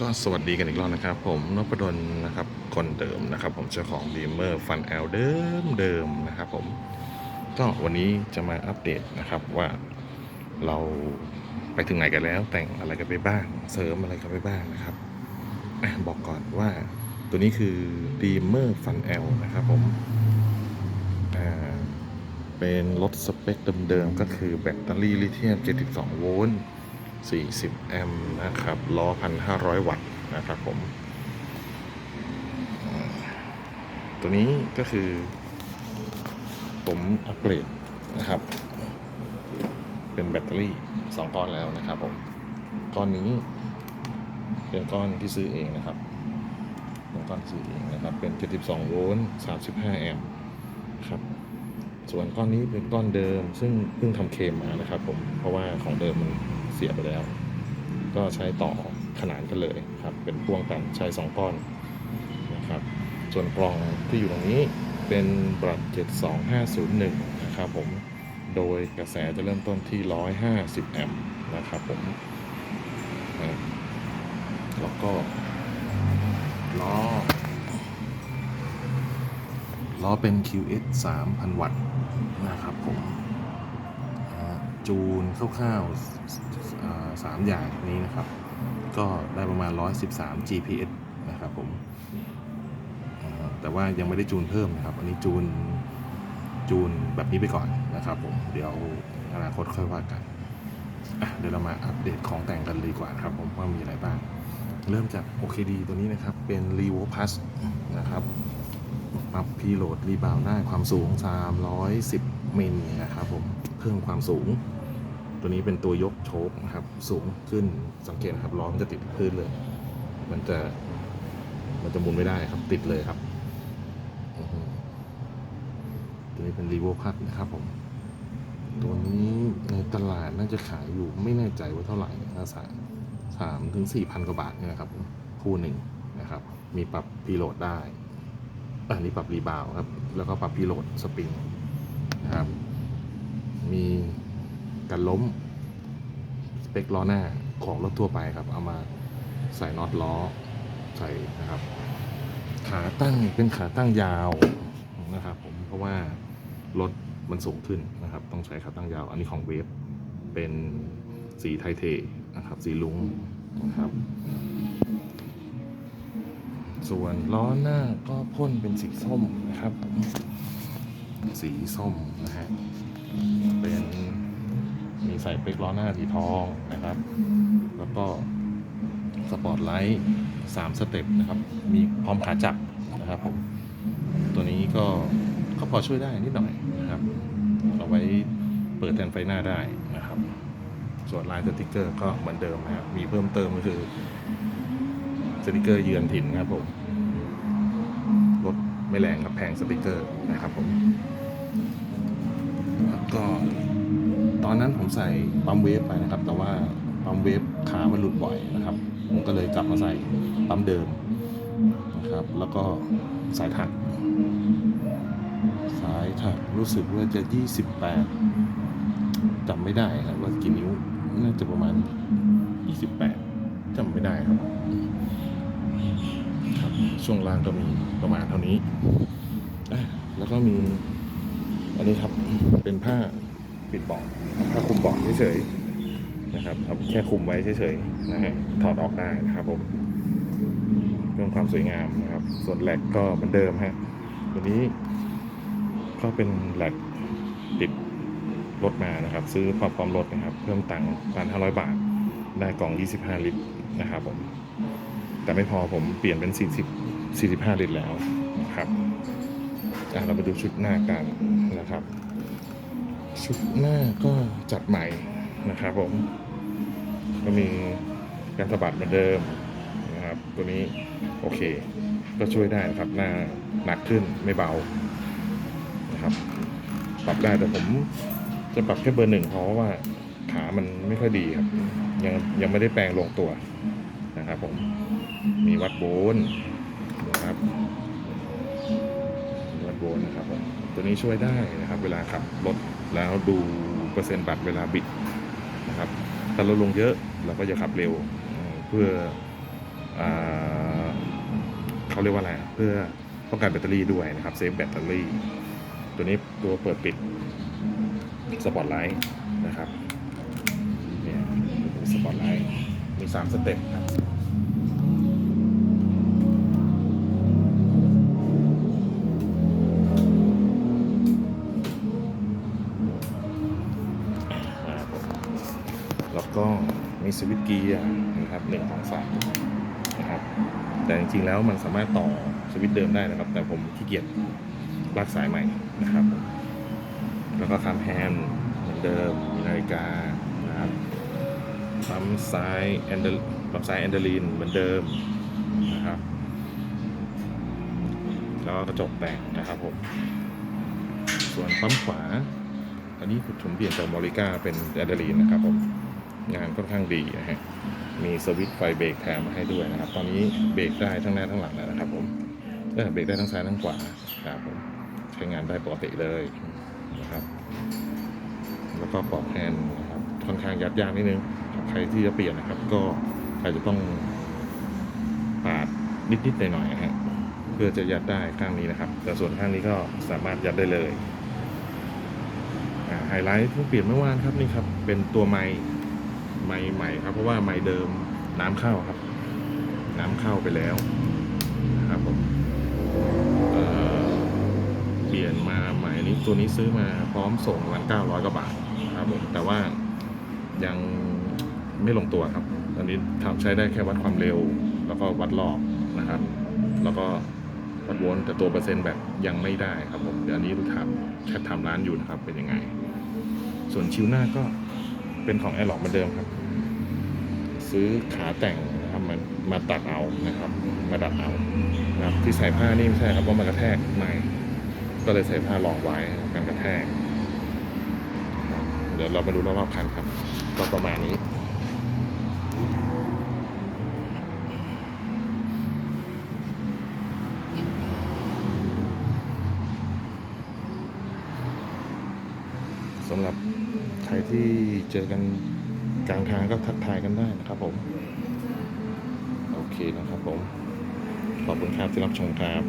ก็สวัสดีกันอีกรอบนะครับ ผมนพดลนะครับคนเดิมนะครับ ผมเจ้าของดีเมอร์ฟันแอลเดิมเดิมนะครับ ผมก็วันนี้จะมาอัปเดตนะครับว่าเราไปถึงไหนกันแล้ว แต่งอะไรกันไปบ้าง เสริมอะไรกันไปบ้างนะครับบอกก่อนว่าตัวนี้คือดีเมอร์ฟันแอลนะครับ ผมเป็นรถสเปคเดิมๆก็คือแบตเตอรี่ลิเธียม 72 โวลต์ 40 แอมป์นะครับ ล้อ 1,500 วัตต์นะครับผม ตัวนี้ก็คือ ผมอัปเกรดนะครับ เป็นแบตเตอรี่ 2 ก้อนแล้วนะครับผม ก้อนนี้ เป็นก้อนที่ซื้อเองนะครับเป็นก้อนซื้อเองนะครับ เป็น 72 โวลต์ 35 แอมป์ครับส่วนก้อนนี้เป็นก้อนเดิม ซึ่งเพิ่งทำเคมมานะครับผมเพราะว่าของเดิมมัน สียไปแล้ว ก็ใช้ต่อขนานกันเลยครับ เป็นพ่วงกันใช้2ก้อนนะครับ ส่วนกล่องที่อยู่ตรงนี้เป็นบรัด72501 นะครับผม โดยกระแสจะเริ่มต้นที่ 150 แอมป์นะครับผม แล้วก็ล้อล้อเป็น QS 3,000 วัตต์นะครับผม จูนคร่าวๆสามอย่างนี้นะครับ ก็ได้ประมาณ 113 GPS นะครับผมแต่ว่ายังไม่ได้จูนเพิ่มนะครับ อันนี้จูนจูนแบบนี้ไปก่อนนะครับผมเดี๋ยวอนาคตค่อยว่ากันเดี๋ยวเรามาอัปเดตของแต่งกันเลยดีกว่านครับผมว่ามีอะไรบ้าง เริ่มจาก OKD ตัวนี้นะครับ เป็น r e v o Plus นะครับปรับพีโหลดรีบาวได้ความสูง 310มิลนะครับผม เพิ่มความสูง ตัวนี้เป็นตัวยกโชคนะครับ สูงขึ้นสังเกตนะครับล้อมนจะติดพื้นเลย มันจะ มันจะหมุนไม่ได้ครับ ติดเลยครับ ตัวนี้เป็นรีโวพัทนะครับผม ตัวนี้ในตลาดน่าจะขายอยู่ไม่แน่ใจว่าเท่าไหร่นะสามสามถึงสี่พันกว่าบาทเนี่ยนะครับ คู่หนึ่งนะครับ มีปรับพีโหลดได้ อันนี้ปรับรีบาวครับ แล้วก็ปรับพีโหลดสปริงนะครับ มี การล้ม สเปคล้อหน้าของรถทั่วไปครับ เอามาใส่น็อตล้อใส่นะครับ ขาตั้งเป็นขาตั้งยาวนะครับ ผมเพราะว่ารถมันสูงขึ้นนะครับ ต้องใช้ขาตั้งยาว อันนี้ของเวฟเป็นสีไทเทนะครับ สีลุงนะครับ ส่วนล้อหน้าก็พ่นเป็นสีส้มนะครับ สีส้มนะฮะเป็น มีใส่เปกล้อหน้าสีทองนะครับ แล้วก็สปอร์ตไลท์สามสเต็ปนะครับ มีพร้อมขาจับนะครับผม ตัวนี้ก็ก็พอช่วยได้นิดหน่อยนะครับเอาไว้เปิดแทนไฟหน้าได้นะครับ ส่วนลายสติกเกอร์ก็เหมือนเดิมนะครับ มีเพิ่มเติมก็คือสติกเกอร์เยือนถิ่นครับผมรถไม่แรงครับแพงสติกเกอร์นะครับผม แล้วก็ ตอนนั้นผมใส่ปั๊มเวฟไปนะครับ แต่ว่าปั๊มเวฟขามันหลุดบ่อยนะครับ ผมก็เลยกลับมาใส่ปั๊มเดิมนะครับ แล้วก็สายถัก สายถักรู้สึกว่าจะ 28จำไม่ได้ครับว่ากี่นิ้วน่าจะประมาณ 28จำไม่ได้ครับครับช่วงล่างก็มีประมาณเท่านี้ แล้วก็มีอันนี้ครับเป็นผ้า ปิดเบาะผ้าคลุมเบาะเฉยๆนะครับเอาแค่คลุมไว้เฉยๆนะฮะถอดออกได้นะครับผมเรื่องความสวยงามนะครับ ส่วนแหลกก็เหมือนเดิมฮะตัวนี้ก็เป็นแหลกติดรถมานะครับ ซื้อความพร้อมรถนะครับ เพิ่มตังค์พันห้าร้อยบาท ได้กล่อง 25 ลิตรนะครับผม แต่ไม่พอผมเปลี่ยนเป็น 40 45 ลิตรแล้วครับอะเรามาดูชุดหน้ากันนะครับ ชุดหน้าก็จัดใหม่นะครับผม ก็มีการสะบัดเหมือนเดิมนะครับ ตัวนี้โอเค ก็ช่วยได้นะครับหน้าหนักขึ้นไม่เบานะครับ ปรับได้แต่ผมจะปรับแค่เบอร์หนึ่งเพราะว่าขามันไม่ค่อยดีครับ ยังยังไม่ได้แปลงลงตัวนะครับผมมีวัดโบนนะครับวัดโบนนะครับผมตัวนี้ช่วยได้นะครับ เวลาขับรถ แล้วดูเปอร์เซ็นต์บัตรเวลาบิดนะครับ ถ้าเราลงเยอะเราก็จะขับเร็วเพื่ออเขาเรียกว่าอะไรเพื่อป้องกันแบตเตอรี่ด้วยนะครับเซฟแบตเตอรี่ ตัวนี้ตัวเปิดปิดสปอตไลท์นะครับเนี่ยสปอตไลท์มีสามสเต็ปครับ แล้วก็มีสวิตเกียร์นะครับหนึ่งของสามนะครับแต่จริงๆแล้วมันสามารถต่อสวิตเดิมได้นะครับ แต่ผมขี้เกียจลากสายใหม่นะครับ แล้วก็คำแฮนเหมือนเดิมมีนาฬิกานะครับปั๊มซ้ายแอนเดปั๊มซ้ายแอนเดอรีนเหมือนเดิมนะครับ แล้วก็กระจกแตกนะครับผมส่วนปั๊มขวาอันนี้ผมเปลี่ยนจากมอริก้าเป็นแอดเดลีนนะครับผม งานค่อนข้างดีนะฮะ มีสวิตช์ไฟเบรกแถมมาให้ด้วยนะครับ ตอนนี้เบรกได้ทั้งหน้าทั้งหลังแล้วนะครับ ผมเเบรกได้ทั้งซ้ายทั้งขวาครับผมใช้งานได้ปกติเลยนะครับ แล้วก็ปลอกแฮนด์นะครับค่อนข้างยัดยากนิดนึงใครที่จะเปลี่ยนนะครับ ก็อาจจะต้องปาดนิดๆหน่อยๆนะฮะเพื่อจะยัดได้ข้างนี้นะครับ แต่ส่วนข้างนี้ก็สามารถยัดได้เลยไฮไลท์ที่เปลี่ยนเมื่อวานครับนี่ครับ เป็นตัวไม้ ไม้ใหม่ครับ เพราะว่าไม้เดิมน้ำเข้าครับ น้ำเข้าไปแล้วนะครับผมเเปลี่ยนมาใหม่นี้ตัวนี้ซื้อมาพร้อมส่งวันเก้าร้อยกว่าบาทครับผมแต่ว่ายังไม่ลงตัวครับตอนนี้ทำใช้ได้แค่วัดความเร็ว แล้วก็วัดรอบนะครับ แล้วก็วัดวลต์แต่ตัวเปอร์เซ็นต์แบบยังไม่ได้ครับผมเดี๋ยวนนี้รู้ทำแค่ทำร้านอยู่นะครับเป็นยังไง ส่วนชิวหน้าก็ เป็นของแอร์ล็อกเหมือนเดิมครับ ซื้อขาแต่งนะครับมามาตัดเอานะครับ มาดัดเอานะครับที่ใส่ผ้านี่ไม่ใช่ครับเพราะมันกระแทกในก็เลยใส่ผ้ารองไว้กันกระแทก เดี๋ยวเรามาดูรอบๆคันครับ ก็ประมาณนี้ สำหรับใครที่เจอกันกลางทางก็ทักทายกันได้นะครับผม โอเคนะครับผม ขอบคุณครับที่รับชมครับ